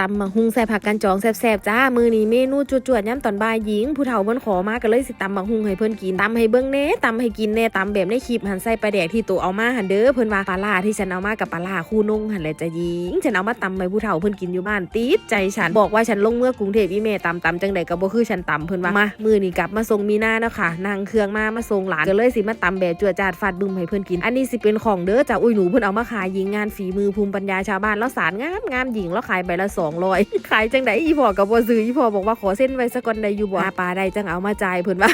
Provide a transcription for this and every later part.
ตำมังหุงใส่ผักกันจองแซ่บๆจ้า มือนี้เมนูจวดๆย้ำตอนบ่ายหญิง ผู้เฒ่าเพิ่นขอมาก็เลยสิตำมังหุงให้เพิ่นกินตำให้เบิ่งแน่ตำให้กินแน่ตำแบบในคลิปหันใส่ปลาแดกที่ตัวเอามาหันเด้อเพิ่นว่าปลาล่าที่ฉันเอามากับปลาล่าคู่นุ่งหันแหละจ้ะหญิงฉันเอามาตำให้ผู้เฒ่าเพิ่นกินอยู่บ้านติดใจฉันบอกว่าฉันลงเมื่อกรุงเทพอีเมตำตำจังใดก็บ่คือฉันตำเพิ่นว่ามามือนี้กลับมาส่งมีหน้าเนาะค่ะนั่งเครื่องมามาส่งหลานก็เลยสิมาตำแบบจวดจาดฟาดบึ้มให้เพิ่นกิน อันนี้สิเป็นของเด้อจ้ะอุ้ยหนูเพิ่นเอามาขายหญิงงานฝีมือภูมิปัญญาชาวบ้านแล้วสารงามงามหญิงแล้วขายใบละ200ขายจังไดอีพ่อกับบ่ซื้ออีพ่อบอกว่าขอเส้นไว้สักก่อนได้อยู่บ่หาปลาได้จังเอามาจ่ายเพิ่นว่า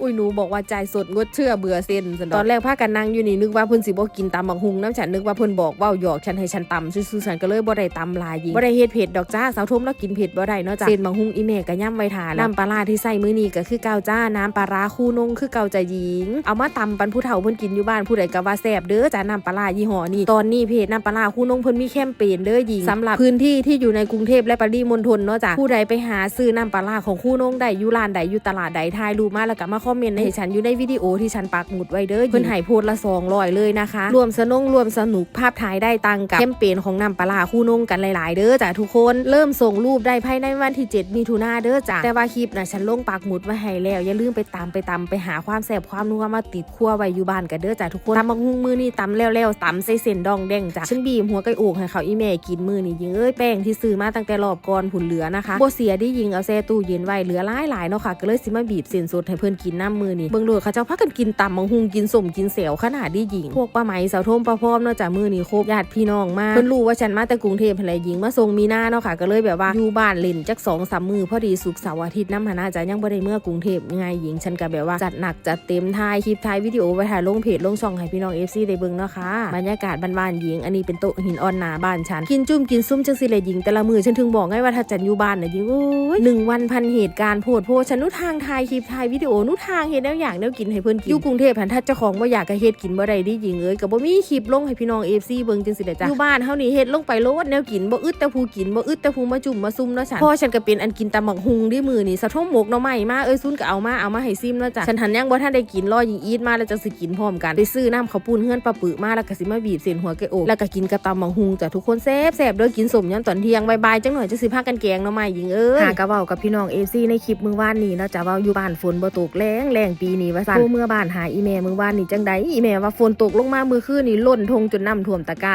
อุ้ยหนูบอกว่าจ่ายสดงดเชื่อเบื่อเส้นซั่นดอกตอนแรกพากันนั่งอยู่นี่นึกว่าเพิ่นสิบ่กินตำบักหุงน้ำฉันนึกว่าเพิ่นบอกเว้าหยอกฉันให้ฉันตำซื่อๆฉันก็เลยบ่ได้ตำหลายหญิงบ่ได้เฮ็ดเผ็ดดอกจ้าสาวทมแล้วกินเผ็ดบ่ได้เนาะจ้ะเส้นบักหุงอีแม่ก็ย่ำไว้ทานน้ำปลาร้าที่ใส่มื้อนี้ก็คือเกาจ้าน้ำปลาร้าคู่นงคือเกาใจหญิง เอามาตำปันผู้เฒ่าเพิ่นกินอยู่บ้านผู้ใดก็ว่าแซ่บเด้อจ้าน้ำปลาร้ายี่ห้อนี้ตอนนี้เพจน้ำปลาร้าคู่นงเพิ่นมีแคมเปญเด้อหญิงสำหรับพื้นที่ที่อยู่ในกรุงเทพและปริมณฑลเนาะจ้ะผู้ใดไปหาซื้อน้ำปลาของคู่น้องได้ยู่ร้านใดอยู่ตลาดใดถ่ายรูปมาแล้วก็มาคอมเมนต์ให้ฉันอยู่ในวิดีโอที่ฉันปักหมุดไว้เด้อเพิ่นให้โพสต์ละ200เลยนะคะรวมสนงรวมสนุกภาพถ่ายได้ตังกับแคมเปญของน้ำปลาคู่น้องกันหลาย ๆ เด้อจ้ะทุกคนเริ่มส่งรูปได้ภายในวันที่ 7มีถุนาเด้อจ้ะแต่ว่าคลิปน่ะฉันลงปักหมุดไว้ให้แล้ว อย่าลืมไปตามไปตามไปหาความแซ่บความนัวมาติดครัวไว้อยู่บ้านกันเด้อจ้ะทุกคนตำบักหุ่งมือนี่ตำแล้วๆตำใส่เส้นดองแดงจ้ะฉันบีบหัวไก่โอกให้เขาอีแม่กินมือนี่ยิงเอ้ยแป้งที่ซื้อมาาตั้งแต่รอบก่อนผุนเหลือนะคะบ่เสียได้ยิงเอาแซ่ตู้เย็นไว้เหลือหลายหลายเนาะค่ะก็เลยสิมาบีบเส้นสดให้เพิ่นกินน้ำมือนี่เบิ่งโดดเขาเจ้าพักกันกินตำบักหุ่งกินสมกินเสียวขนาดที่ยิง พวกป้าไหมสาวทมป้าพร้อมเนาะจ้ะมือนี่ครบญาติพี่น้องมากเพิ่นรู้ว่าฉันมาแต่กรุงเทพอะไรยิงมาส่งมีหน้าเนาะค่ะก็เลยแบบว่าอยู่บ้านเล่นจักสองสามมือพอดีสุกเสาร์อาทิตย์น้ำหานาจะยังบ่ได้เมื่อกรุงเทพยังไงหญิงฉันก็แบบว่าจัดหนักจัดเต็มถ่ายคลิปถ่ายวิดีโอไปถ่ายลงเพจลงช่องให้พี่น้อง FC ได้เบิ่งเนาะค่ะบรรยากาศบ้านๆหญิง อันนี้เป็นโต๊ะหินอ่อนหนาบ้านฉันกินจุ่มกินซุ่มจังสิเลยหญิงแต่ละมือฉันถึงบอกไงว่าถ้าจันอยู่บ้านน่ะหญิงโอ้ยหนึ่งวันพันเหตุการณ์โพดโพฉันนุทางถ่ายคลิปถ่ายวิดีโอนุทางเฮ็ดแนวอย่างแนวกินให้เพิ่นกินอยู่กรุงเทพหันถ้าเจ้าของบ่อยากก็เฮ็ดกินบ่ได้ดิหญิงเอ้ยก็บ่มีคลิปลงให้พี่น้อง FC เบิ่งจังสิได้จ้ะอยู่บ้านเฮานี่เฮ็ดลงไปโลดแนวกินบ่อึดแต่ผู้กินบ่อึดแต่ผู้มาจุ่มมาซุ่มเนาะฉันพ่อฉันก็เป็นอันกินตำบักหุงดิมือนี่สะทมหมกหน่อไม้มาเอ้ยซุนก็เอามาเอามาให้ซิมเนาะจ้ะฉันหันยังบ่ทันได้กินรอหญิงอีทมาแล้วจังสิกินพร้อมกันไปซื้อน้ำข้าวปุ้นเฮือนปลาปึมาแล้วก็สิมาบีบเส้นหัวไก่อกแล้วก็กินกับตำบักหุงจ้ะทุกคนแซ่บแซ่บเด้อกินสมยามตอนเที่ยงบายๆจังหน่อยจังสิพากันแกงหน่อไม้หญิงเอ้ยหากะเว้ากับพี่น้อง FC ในคลิปมื้อวานนี้เนาะจ้ะเว้าอยู่บ้านฝนบ่ตกแรงแรงปีนี้ว่าซั่นโทรเมื่อบ้านหาอีแม่มื้อวานนี่จังไดอีแม่ว่าฝนตกลงมามื้อคืนนี่ล้นทงจนน้ำท่วมตะกร้า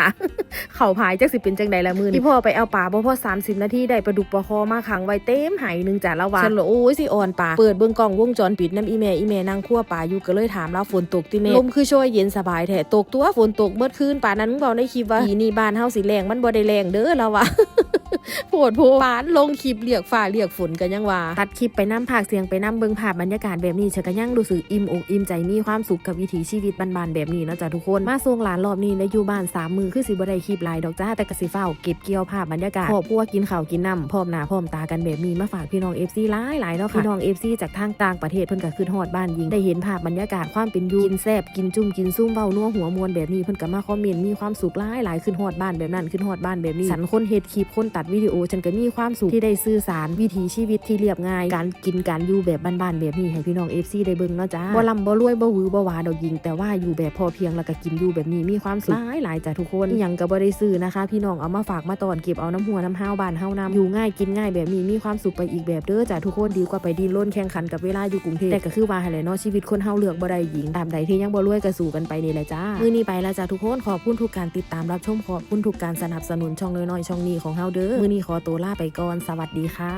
เข่าพายจักสิเป็นจังใดละมื้อนี้พี่พ่อไปเอาปลาบ่พอ30 นาทีได้ปลาดุกปลาคอมาขังไว้เต็มไหหนึงจ้ะละว่าฉันเลยโอ้ยสิอ่อนปลาเปิดเบิ่งกล้องวงจรปิดน้ำอีแม่อีแม่นั่งคั่วปลาอยู่ก็เลยถามแล้วฝนตกติแม่ลมคือช่วยเย็นสบายแท้ตกตัวฝนตกเมื่อคืนป่านนั้นมึงบอกในคลิปว่าปีนี้บ้านเฮาสิแรงมันบ่ได้แรงเด้อแล้วว่า โผดโผปานลงคลิปเรียกฝ่าเรียกฝนกันยังว่าตัดคลิปไปน้ำผากเสียงไปน้ำเบิงภาพบรรยากาศแบบนี้ฉันก็ยังรู้สึกอิ่มอกอิ่มใจมีความสุขกับวิถีชีวิตบ้านๆแบบนี้เนาะจ้ะทุกคน มาส่งหลานรอบนี้ในอยู่บ้านสามมือคือสิบ่ได้คลิปหลายดอกจ้าแต่กสิเฝ้าเก็บเกี่ยวภาพบรรยากาศครอบครัวกินข้าวกินน้ำพร้อมหน้าพร้อมตากันแบบนี้มาฝากพี่น้อง FC หลายหลายๆเนาะค่ะพี่น้อง FC จากทางต่างประเทศเพิ่นก็ขึ้นฮอดบ้านยิงได้เห็นภาพบรรยากาศความเป็นอยู่กินแซ่บกินจุ่มกินซุ่มเว้านัวหัวมวนแบบนี้เพิ่นก็มาคอมเมนต์มีความสุขหลายหลายขึ้นฮอดบ้านแบบนั้นขึ้นฮอดบ้านแบบนี้ฉันคนเฮ็ดคลิปคนตัดวิดีโอฉันก็มีความสุขที่ได้สื่อสารวิถีชีวิตที่เรียบง่าย การกินการอยู่แบบบ้านๆแบบนี้ให้พี่น้อง FC ได้เบิ่งเนาะจ้าบ่ลำบ่รวยบ่หวือบ่หวาดอกยิง แต่ว่าอยู่แบบพอเพียงแล้วก็กินอยู่แบบนี้มีความสุขหลายหลายจ้ะทุกคนยังก็บ่ได้ซื้อนะคะ พี่น้องเอามาฝากมาตอนเก็บเอาน้ำหัวน้ำห้าวบ้านเฮาน้ำอยู่ง่ายกินง่ายแบบนี้มีความสุขไปอีกแบบเด้อจ้ะทุกคนดีกว่าไปดิ้นรนแข่งขันกับเวลาอยู่กรุงเทพแต่ก็คือว่าให้แหละเนาะชีวิตคนเฮาเลือกบ่ได้หญิงตามใดที่ยังบ่รวยก็สู้กันไปนี่แหละจ้ามื้อนี้ไปแล้วจ้ะทุกคนขอบคุณทุกการติดตามรับชมขอบคุณทุกการสนับสนุนช่องน้อยๆช่องนี้ของเฮาเด้อนี้ขอตัวลาไปก่อน สวัสดีค่ะ